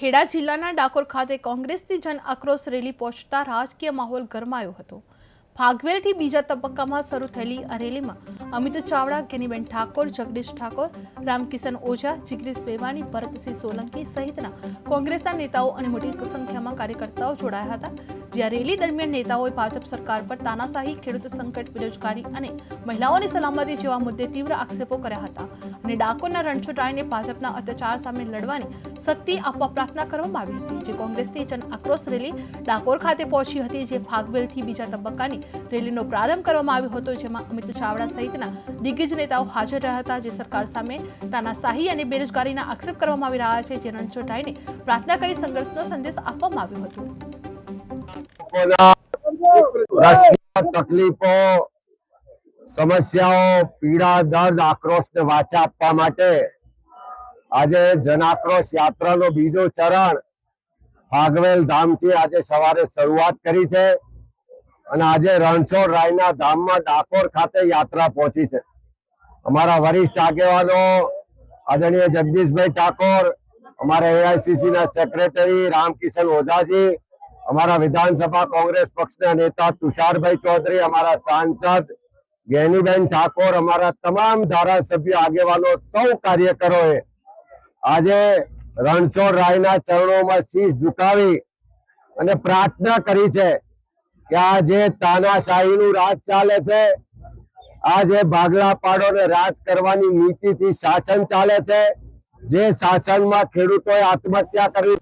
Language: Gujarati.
ખેડા જિલ્લાના ડાકોર ખાતે કોંગ્રેસની જન આક્રોશ રેલી પહોંચતા રાજકીય માહોલ ગરમાયો હતો. ફાગવેલથી બીજા તબક્કામાં શરૂ થયેલી આ રેલીમાં અમિત ચાવડા કેનીબેન ઠાકોર, જગદીશ ઠાકોર, રામકિશન ઓઝા, જીગ્રીશ બેવાની ભરતસિંહ સોલંકી સહિતના કોંગ્રેસના નેતાઓ અને મોટી સંખ્યામાં કાર્યકર્તાઓ જોડાયા હતા. જ્યાં રેલી દરમિયાન નેતાઓએ ભાજપ સરકાર પર તાનાશાહી, ખેડૂત સંકટ, બેરોજગારી અને મહિલાઓની સલામતી જેવા મુદ્દે તીવ્ર આક્ષેપો કર્યા હતા અને ડાકોરના રણછોડરાયને ભાજપના અત્યાચાર સામે લડવાની શક્તિ આપવા પ્રાર્થના કરવામાં આવી હતી, જે કોંગ્રેસની જન આક્રોશ રેલી ડાકોર ખાતે પહોંચી હતી, જે ફાગવેલથી બીજા તબક્કાની રેલીનો પ્રારંભ કરવામાં આવ્યો હતો, જેમાં અમિત ચાવડા સહિતના દિગ્ગજ નેતાઓ હાજર રહ્યા હતા, જે સરકાર સામે તાનાશાહી અને બેરોજગારીના આક્ષેપ કરવામાં આવી રહ્યા છે, જે રણછોડરાયને પ્રાર્થના કરી સંઘર્ષનો સંદેશ આપવામાં આવ્યો હતો. તકલીફો, સમસ્યાઓ, પીડા, દર્દ, આક્રોશને વાચા આપવા માટે આજે જનાક્રોશ યાત્રાનો બીજો ચરણ ફાગવેલ ધામથી આજે સવારે શરૂઆત કરી છે અને આજે રણછોડ રાયના ધામમાં ડાકોર ખાતે યાત્રા પહોંચી છે. અમારા વરિષ્ઠ આગેવાનો, આદરણીય જગદીશભાઈ ઠાકોર, અમારા એઆઈસીસી ના સેક્રેટરી રામકિશન ઓઝાજી અમારા વિધાનસભા કોંગ્રેસ પક્ષના નેતા તુષારભાઈ ચૌધરી, અમારા સાંસદ ગેનીબેન ઠાકોર, અમારા તમામ ધારાસભ્ય આગેવાનો, સૌ કાર્યકરોએ આજે રણછોડ રાયના ચરણોમાં શીશ ઝુકાવી અને પ્રાર્થના કરી છે કે આ જે તાનાશાહીનું રાજ ચાલે છે, આ જે ભાગલા પાડોને રાજ કરવાની નીતિથી શાસન ચાલે છે, જે શાસનમાં ખેડૂતોએ આત્મહત્યા કરવી